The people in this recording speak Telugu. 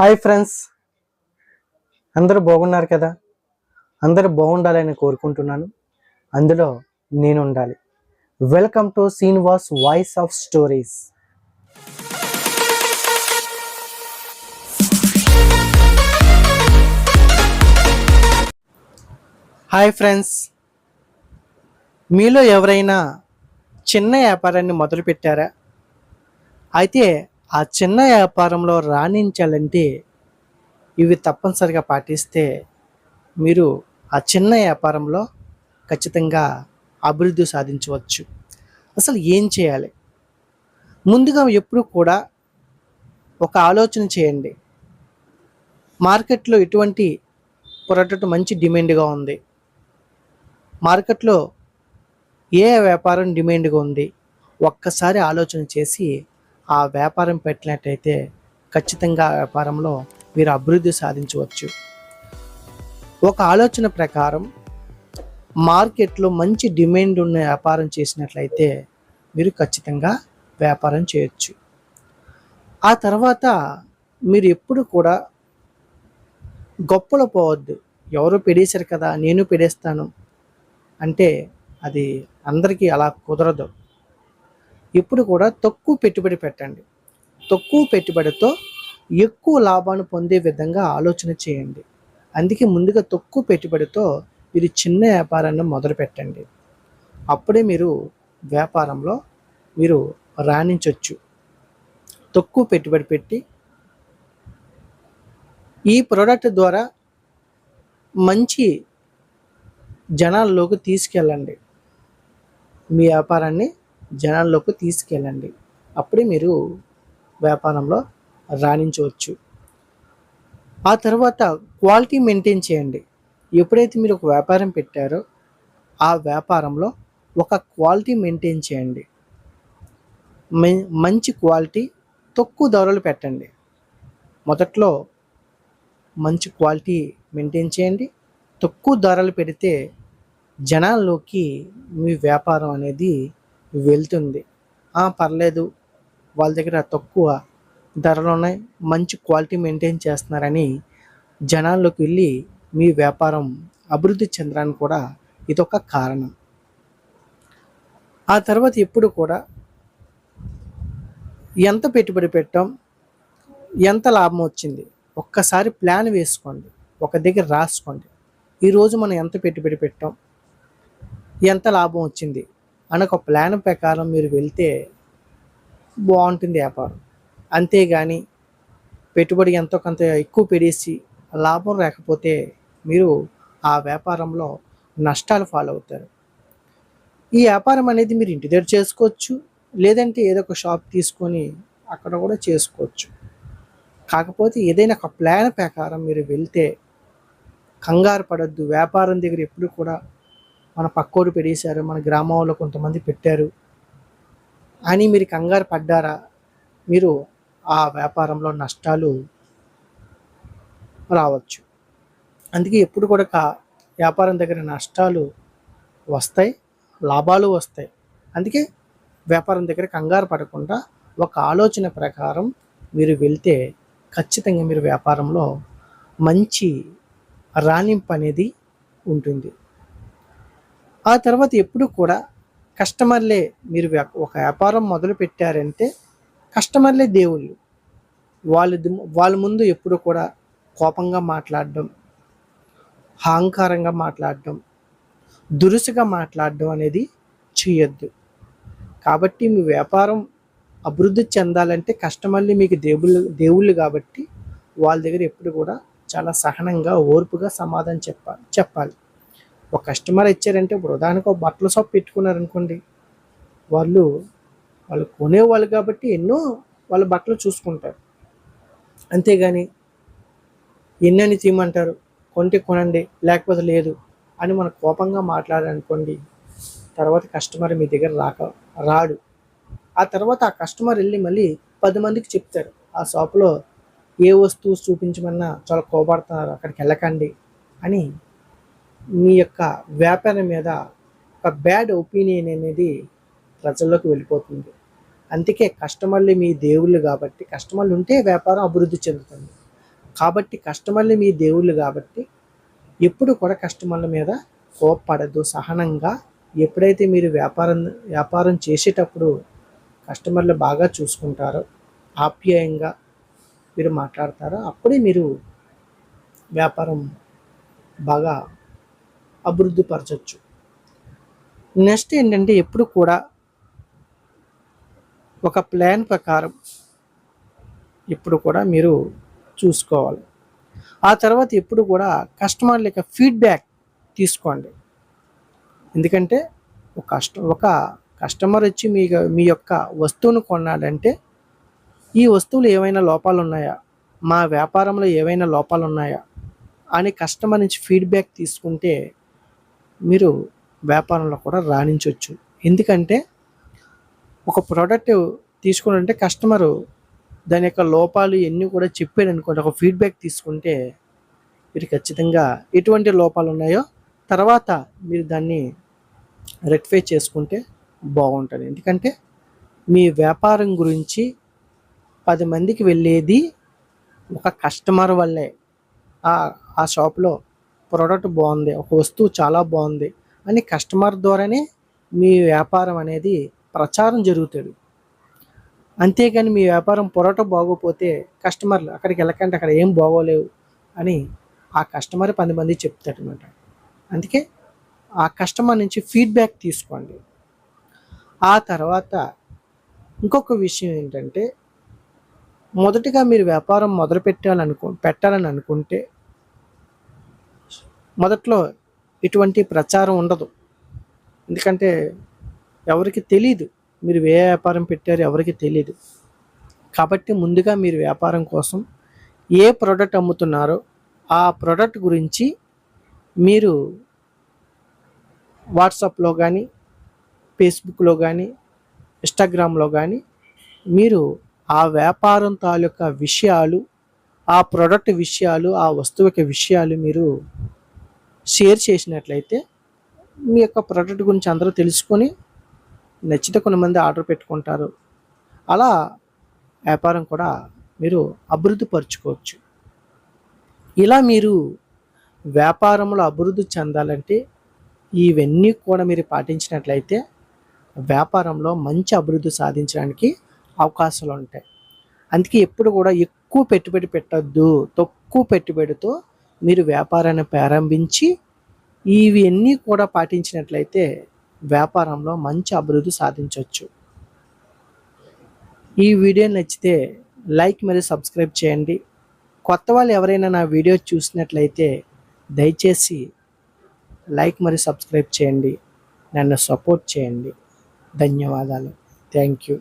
Hi friends. అందరూ బాగున్నారు కదా? అందరూ బాగుండాలని కోరుకుంటున్నాను. అందులో నేను ఉండాలి welcome to Srinivas voice of stories hi friends మీలో ఎవరైనా చిన్న వ్యాపారాన్ని మొదలుపెట్టారా? అయితే ఆ చిన్న వ్యాపారంలో రాణించాలంటే ఇవి తప్పనిసరిగా పాటిస్తే మీరు ఆ చిన్న వ్యాపారంలో ఖచ్చితంగా అభివృద్ధి సాధించవచ్చు. అసలు ఏం చేయాలి? ముందుగా ఎప్పుడు కూడా ఒక ఆలోచన చేయండి. మార్కెట్లో ఎటువంటి పొరటట్టు మంచి డిమాండ్గా ఉంది. మార్కెట్లో ఏ వ్యాపారం డిమాండ్గా ఉంది? ఒక్కసారి ఆలోచన చేసి ఆ వ్యాపారం పెట్టినట్టయితే ఖచ్చితంగా ఆ వ్యాపారంలో మీరు అభివృద్ధి సాధించవచ్చు. ఒక ఆలోచన ప్రకారం మార్కెట్లో మంచి డిమాండ్ ఉన్న వ్యాపారం చేసినట్లయితే మీరు ఖచ్చితంగా వ్యాపారం చేయొచ్చు. ఆ తర్వాత మీరు ఎప్పుడు కూడా గొప్పలో పోవద్దు. ఎవరో పెడేశారు కదా నేను పెడేస్తాను. అంటే అది అందరికీ అలా కుదరదు. ఇప్పుడు కూడా తక్కువ పెట్టుబడి పెట్టండి. తక్కువ పెట్టుబడితో ఎక్కువ లాభాన్ని పొందే విధంగా ఆలోచన చేయండి. అందుకే ముందుగా తక్కువ పెట్టుబడితో మీరు చిన్న వ్యాపారాన్ని మొదలు పెట్టండి. అప్పుడే మీరు వ్యాపారంలో మీరు రాణించవచ్చు తక్కువ పెట్టుబడి పెట్టి ఈ ప్రోడక్ట్ ద్వారా మంచి జనాల్లోకి తీసుకెళ్ళండి. మీ వ్యాపారాన్ని జనాల్లోకి తీసుకెళ్ళండి. అప్పుడే మీరు వ్యాపారంలో రాణించవచ్చు. ఆ తర్వాత క్వాలిటీ మెయింటైన్ చేయండి. ఎప్పుడైతే మీరు ఒక వ్యాపారం పెట్టారో ఆ వ్యాపారంలో ఒక క్వాలిటీ మెయింటైన్ చేయండి. మంచి క్వాలిటీ తక్కువ ధరలు పెట్టండి. మొదట్లో మంచి క్వాలిటీ మెయింటైన్ చేయండి. తక్కువ ధరలు పెడితే జనాల్లోకి మీ వ్యాపారం అనేది వెళ్తుంది. "ఆ, పర్లేదు. వాళ్ళ దగ్గర తక్కువ ధరలు ఉన్నాయి మంచి క్వాలిటీ మెయింటైన్ చేస్తున్నారని జనాల్లోకి వెళ్ళి మీ వ్యాపారం అభివృద్ధి చెందడానికి కూడా ఇదొక కారణం. ఆ తర్వాత ఎప్పుడు కూడా ఎంత పెట్టుబడి పెట్టాం ఎంత లాభం వచ్చింది ఒక్కసారి ప్లాన్ వేసుకోండి ఒక దగ్గర రాసుకోండి. ఈరోజు మనం ఎంత పెట్టుబడి పెట్టాం ఎంత లాభం వచ్చింది అని ఒక ప్లాన్ ప్రకారం మీరు వెళ్తే బాగుంటుంది వ్యాపారం. అంతేగాని పెట్టుబడి ఎంతో కొంత ఎక్కువ పెడేసి లాభం రాకపోతే మీరు ఆ వ్యాపారంలో నష్టాలు ఫాలో అవుతారు. ఈ వ్యాపారం అనేది మీరు ఇంటి దగ్గర చేసుకోవచ్చు లేదంటే ఏదో ఒక షాప్ తీసుకొని అక్కడ కూడా చేసుకోవచ్చు. కాకపోతే ఏదైనా ఒక ప్లాన్ ప్రకారం మీరు వెళ్తే కంగారు పడద్దు. వ్యాపారం దగ్గర ఎప్పుడు కూడా మన పక్కోడు పెట్టేశారు మన గ్రామంలో కొంతమంది పెట్టారు. అని మీరు కంగారు పడ్డారా? మీరు ఆ వ్యాపారంలో నష్టాలు రావచ్చు. అందుకే ఎప్పుడు కూడా కా- వ్యాపారం దగ్గర నష్టాలు వస్తాయి లాభాలు వస్తాయి. అందుకే వ్యాపారం దగ్గర కంగారు పడకుండా ఒక ఆలోచన ప్రకారం మీరు వెళ్తే ఖచ్చితంగా మీరు వ్యాపారంలో మంచి రాణింపు అనేది ఉంటుంది. ఆ తర్వాత ఎప్పుడు కూడా కస్టమర్లే మీరు ఒక వ్యాపారం మొదలు పెట్టారంటే కస్టమర్లే దేవుళ్ళు. వాళ్ళ వాళ్ళ ముందు ఎప్పుడు కూడా కోపంగా మాట్లాడడం అహంకారంగా మాట్లాడడం దురుసుగా మాట్లాడడం అనేది చేయొద్దు. కాబట్టి మీ వ్యాపారం అభివృద్ధి చెందాలంటే కస్టమర్లు మీకు దేవుళ్ళు దేవుళ్ళు కాబట్టి వాళ్ళ దగ్గర ఎప్పుడు కూడా చాలా సహనంగా ఓర్పుగా సమాధానం చెప్పాలి చెప్పాలి. ఒక కస్టమర్ ఇచ్చారంటే ఇప్పుడు ఉదాహరణకు ఒక బట్టల షాప్ పెట్టుకున్నారనుకోండి వాళ్ళు వాళ్ళు కొనేవాళ్ళు కాబట్టి ఎన్నో వాళ్ళ బట్టలు చూసుకుంటారు. అంతేగాని ఎన్నని తీయమంటారు? కొంటే కొనండి లేకపోతే లేదు అని మన కోపంగా మాట్లాడారనుకోండి తర్వాత కస్టమర్ మీ దగ్గర రాక రాడు. ఆ తర్వాత ఆ కస్టమర్ వెళ్ళి మళ్ళీ పది మందికి చెప్తారు. ఆ షాప్లో ఏ వస్తువు చూపించమన్నా చాలా కోపడుతున్నారు అక్కడికి వెళ్ళకండి అని మీ యొక్క వ్యాపారం మీద ఒక బ్యాడ్ ఒపీనియన్ అనేది ప్రజల్లోకి వెళ్ళిపోతుంది. అందుకే కస్టమర్లు మీ దేవుళ్ళు కాబట్టి కస్టమర్లు ఉంటే వ్యాపారం అభివృద్ధి చెందుతుంది. కాబట్టి కస్టమర్లు మీ దేవుళ్ళు కాబట్టి ఎప్పుడు కూడా కస్టమర్ల మీద కోప్పడద్దు సహనంగా ఎప్పుడైతే మీరు వ్యాపారం వ్యాపారం చేసేటప్పుడు కస్టమర్లు బాగా చూసుకుంటారో ఆప్యాయంగా మీరు మాట్లాడతారో అప్పుడే మీరు వ్యాపారం బాగా అభివృద్ధి పరచవచ్చు నెక్స్ట్ ఏంటంటే ఎప్పుడు కూడా ఒక ప్లాన్ ప్రకారం ఎప్పుడు కూడా మీరు చూసుకోవాలి. ఆ తర్వాత ఎప్పుడు కూడా కస్టమర్ల యొక్క ఫీడ్బ్యాక్ తీసుకోండి. ఎందుకంటే ఒక కస్ట ఒక కస్టమర్ వచ్చి మీ మీ యొక్క వస్తువును కొన్నాడంటే ఈ వస్తువులు ఏవైనా లోపాలు ఉన్నాయా మా వ్యాపారంలో ఏవైనా లోపాలు ఉన్నాయా అని కస్టమర్ నుంచి ఫీడ్బ్యాక్ తీసుకుంటే మీరు వ్యాపారంలో కూడా రాణించవచ్చు ఎందుకంటే ఒక ప్రోడక్ట్ తీసుకున్నారంటే కస్టమరు దాని యొక్క లోపాలు ఎన్ని కూడా చెప్పాడు అనుకోండి ఒక ఫీడ్బ్యాక్ తీసుకుంటే మీరు ఖచ్చితంగా ఎటువంటి లోపాలు ఉన్నాయో తర్వాత మీరు దాన్ని రెక్టిఫై చేసుకుంటే బాగుంటుంది. ఎందుకంటే మీ వ్యాపారం గురించి పది మందికి వెళ్ళేది ఒక కస్టమర్ వల్లే. ఆ ఆ షాప్లో ప్రోడక్ట్ బాగుంది ఒక వస్తువు చాలా బాగుంది అని కస్టమర్ ద్వారానే మీ వ్యాపారం అనేది ప్రచారం జరుగుతుంది. అంతేగాని మీ వ్యాపారం పొరట బాగోపోతే కస్టమర్లు అక్కడికి వెళ్ళకంటే అక్కడ ఏం బాగోలేవు అని ఆ కస్టమర్ పది మంది చెప్తాడు అనమాట అందుకే ఆ కస్టమర్ నుంచి ఫీడ్బ్యాక్ తీసుకోండి. ఆ తర్వాత ఇంకొక విషయం ఏంటంటే మొదటిగా మీరు వ్యాపారం మొదలు పెట్టాలనుకో పెట్టాలని అనుకుంటే మొదట్లో ఎటువంటి ప్రచారం ఉండదు. ఎందుకంటే ఎవరికి తెలియదు మీరు ఏ వ్యాపారం పెట్టారు ఎవరికి తెలియదు కాబట్టి ముందుగా మీరు వ్యాపారం కోసం ఏ ప్రోడక్ట్ అమ్ముతున్నారో ఆ ప్రోడక్ట్ గురించి మీరు వాట్సాప్లో కానీ ఫేస్బుక్లో కానీ ఇన్స్టాగ్రామ్లో కానీ మీరు ఆ వ్యాపారం తాలూకా విషయాలు ఆ ప్రోడక్ట్ విషయాలు ఆ వస్తువు యొక్క విషయాలు మీరు షేర్ చేసినట్లయితే మీ యొక్క ప్రోడక్ట్ గురించి అందరూ తెలుసుకొని నచ్చితే కొంతమంది ఆర్డర్ పెట్టుకుంటారు. అలా వ్యాపారం కూడా మీరు అభివృద్ధి పరుచుకోవచ్చు. ఇలా మీరు వ్యాపారంలో అభివృద్ధి చెందాలంటే ఇవన్నీ కూడా మీరు పాటించినట్లయితే వ్యాపారంలో మంచి అభివృద్ధి సాధించడానికి అవకాశాలు ఉంటాయి. అందుకే ఎప్పుడు కూడా ఎక్కువ పెట్టుబడి పెట్టద్దు తక్కువ పెట్టుబడితో మీరు వ్యాపారాన్ని ప్రారంభించి ఇవన్నీ కూడా పాటించినట్లయితే వ్యాపారంలో మంచి అభివృద్ధి సాధించవచ్చు. ఈ వీడియో నచ్చితే లైక్ మరియు సబ్స్క్రైబ్ చేయండి. కొత్త వాళ్ళు ఎవరైనా నా వీడియో చూసినట్లయితే దయచేసి లైక్ మరియు సబ్స్క్రైబ్ చేయండి. నన్ను సపోర్ట్ చేయండి. ధన్యవాదాలు. Thank you.